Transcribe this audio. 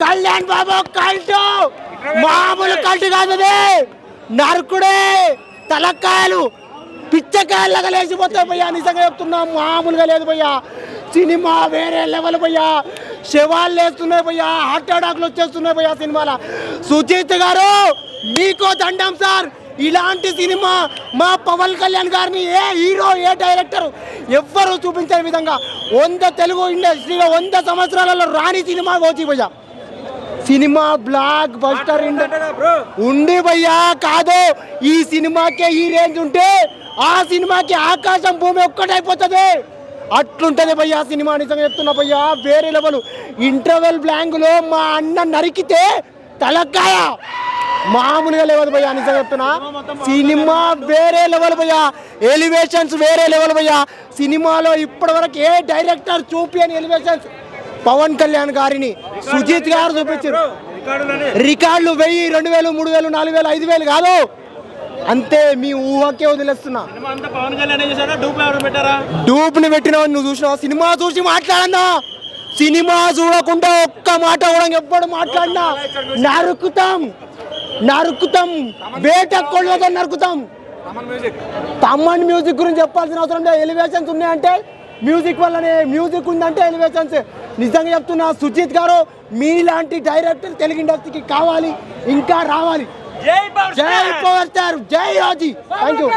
కళ్యాణ్ బాబు కల్టు! మామూలు కల్టు కాదు నరకుడే తలకాయలు పిచ్చకాయలుగా లేచిపోతాయి భయ్యా. నిజంగా చెప్తున్నా మామూలుగా లేదు భయ్యా. సినిమా వేరే లెవెల్ భయ్యా. శవాలు లేస్తున్నాయి భయ్యా. హార్ట్ అటాక్లు వచ్చేస్తున్నాయి భయ్యా సినిమాల. సుజిత్ గారు మీకో దండం సార్. ఇలాంటి సినిమా మా పవన్ కళ్యాణ్ గారిని ఏ హీరో ఏ డైరెక్టర్ ఎవ్వరూ చూపించని విధంగా వంద తెలుగు ఇండస్ట్రీలో వంద సంవత్సరాలలో రాని సినిమా వచ్చి భయ్యా. సినిమా బ్లాక్ బస్టర్ ఉండి భయ్యా కాదు. ఈ సినిమాకే ఈ రేంజ్ ఉంటే ఆ సినిమాకి ఆకాశం భూమి ఒక్కటైపోతుంది. అట్లుంటది భయ్యా సినిమా నిజంగా చెప్తున్నా భయ్యా. వేరే లెవెల్. ఇంటర్వెల్ బ్లాంక్లో మా అన్న నరికితే తలకాయ. మామూలుగా లేవదు భయ్యా నిజంగా చెప్తున్నా. సినిమా వేరే లెవెల్ భయ్యా. ఎలివేషన్స్ వేరే లెవెల్ భయ్యా. సినిమాలో ఇప్పటివరకు ఏ డైరెక్టర్ చూపియని ఎలివేషన్స్ పవన్ కళ్యాణ్ గారిని సుజిత్ గారు చూపించారు. రికార్డులు వెయ్యి రెండు వేలు మూడు వేలు నాలుగు వేలు ఐదు వేలు కాదు. అంతే మీ ఊహకే వదిలేస్తున్నా. డూప్ డూప్ని పెట్టినావు నువ్వు చూసినావు? సినిమా చూసి మాట్లాడన్నా. సినిమా చూడకుండా ఒక్క మాట కూడా ఎప్పుడు మాట్లాడినా. నరుకుతాం. నరుకుతాం. వేట కొళ్ళతో నరుకుతాం. తమ్మన్ మ్యూజిక్. గురించి చెప్పాల్సిన అవసరం లేదు. ఎలివేషన్స్ ఉన్నాయంటే మ్యూజిక్ వల్లనే మ్యూజిక్ ఉందంటే ఎలివేషన్స్. నిజంగా చెప్తున్నా సుజిత్ గారు మీలాంటి డైరెక్టర్ తెలుగు ఇండస్ట్రీకి కావాలి ఇంకా రావాలి. జై పవర్ స్టార్! జై రాజీ! Thank you